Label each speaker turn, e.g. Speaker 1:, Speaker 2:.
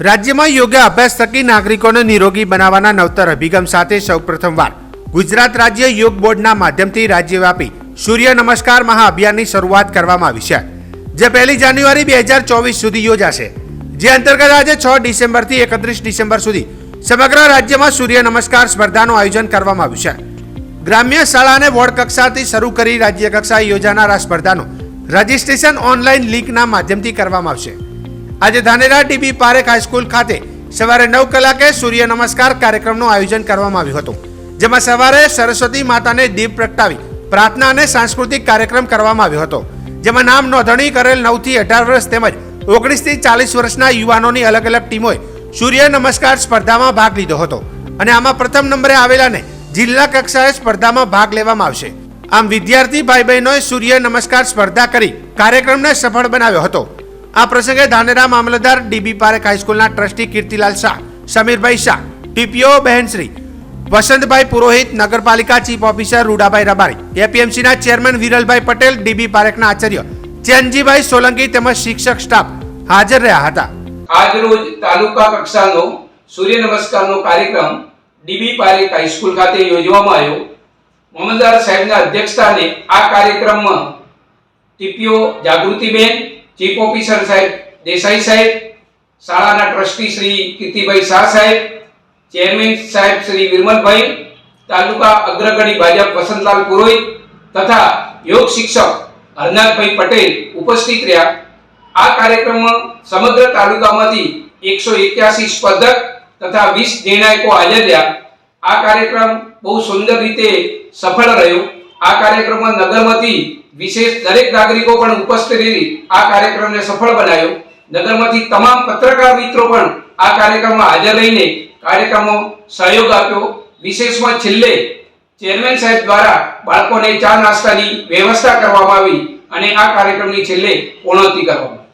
Speaker 1: રાજ્યમાં યોગ્ય અભ્યાસ થકી નાગરિકોને નિરોગી બનાવવાના નવતર અભિગમ સાથે સૌપ્રથમવાર ગુજરાત રાજ્ય યોગ બોર્ડના માધ્યમથી રાજ્યવ્યાપી સૂર્ય નમસ્કાર મહાઅભિયાનની શરૂઆત કરવામાં આવી છે, જે પહેલી જાન્યુઆરી બે હજાર ચોવીસ સુધી યોજાશે. જે અંતર્ગત આજે છ ડિસેમ્બરથી એકત્રીસ ડિસેમ્બર સુધી સમગ્ર રાજ્યમાં સૂર્ય નમસ્કાર સ્પર્ધાનું આયોજન કરવામાં આવ્યું છે. ગ્રામ્ય શાળા અને વોર્ડ કક્ષાથી શરૂ કરી રાજ્ય કક્ષાએ યોજાનાર આ સ્પર્ધાનું રજિસ્ટ્રેશન ઓનલાઈન લિંકના માધ્યમથી કરવામાં આવશે. આજે ધાનેરા ડીબી પારેખ હાઈસ્કૂલ ખાતે સવારે નવ કલાકે સૂર્ય નમસ્કાર કાર્યક્રમનું આયોજન કરવામાં આવ્યું હતું, જેમાં સવારે સરસ્વતી માતાને દીપ પ્રગટાવી પ્રાર્થના અને સાંસ્કૃતિક કાર્યક્રમ કરવામાં આવ્યો હતો, જેમાં નામ નોંધણી કરેલ નવથી અઢાર વર્ષ તેમજ ઓગણીસથી ચાલીસ વર્ષના યુવાનોની અલગ અલગ ટીમોએ સૂર્ય નમસ્કાર સ્પર્ધામાં ભાગ લીધો હતો અને આમાં પ્રથમ નંબરે આવેલાને જિલ્લા કક્ષાએ સ્પર્ધામાં ભાગ લેવામાં આવશે. આમ વિદ્યાર્થી ભાઈ બહેનોએ સૂર્ય નમસ્કાર સ્પર્ધા કરી કાર્યક્રમને સફળ બનાવ્યો હતો. આ પ્રસંગે ધાનેરા મામલતદાર ડીબી પારેખ હાઈસ્કૂલના ટ્રસ્ટી કીર્તિલાલ શાહ, સમીરભાઈ શાહ, ટીપીઓ બહેનશ્રી, વસંતભાઈ પુરોહિત, નગરપાલિકા chief officer Rudabhai Rabari, એપીએમસીના chairman Viralbhai Patel, D B પારેખના આચાર્ય ચેનજીભાઈ સોલંકી તેમજ શિક્ષક સ્ટાફ હાજર રહ્યા હતા.
Speaker 2: આજરોજ તાલુકા કક્ષાનો સૂર્ય નમસ્કારનો કાર્યક્રમ ડીબી પારેખ હાઈસ્કૂલ ખાતે યોજવામાં આવ્યો. મોહમ્મદદાર સાહેબના અધ્યક્ષસ્થાને આ કાર્યક્રમમાં ટીપીઓ જાગૃતિબેન ચીફ ઓફિસર સાહેબ દેસાઈ સાહેબ, શાળાના ટ્રસ્ટી શ્રી કીર્તિભાઈ શાહ સાહેબ ચેરમેન સાહેબ શ્રી વિરમલભાઈ, તાલુકા અગ્રગણી ભાજપ વસંતલાલ પુરોહિત તથા યોગ શિક્ષક હરનાથભાઈ પટેલ ઉપસ્થિત રહ્યા. આ કાર્યક્રમમાં સમગ્ર તાલુકામાંથી એકસો એક્યાસી સ્પર્ધક તથા વીસ નિર્ણાયકો હાજર રહ્યા. આ કાર્યક્રમ બહુ સુંદર રીતે સફળ રહ્યો. આ કાર્યક્રમમાં નગરમાંથી વિશેષ દરેક નાગરિકો પણ ઉપસ્થિત રહી આ કાર્યક્રમને સફળ બનાવ્યો નગરમાંથી તમામ પત્રકાર મિત્રો પણ આ કાર્યક્રમમાં હાજર રહીને કાર્યક્રમમાં સહયોગ આપ્યો વિશેષમાં છેલ્લે ચેરમેન સાહેબ દ્વારા બાળકોને ચા નાસ્તાની વ્યવસ્થા કરવામાં આવી અને આ કાર્યક્રમની છેલ્લે પૂર્ણતિ કરવામાં.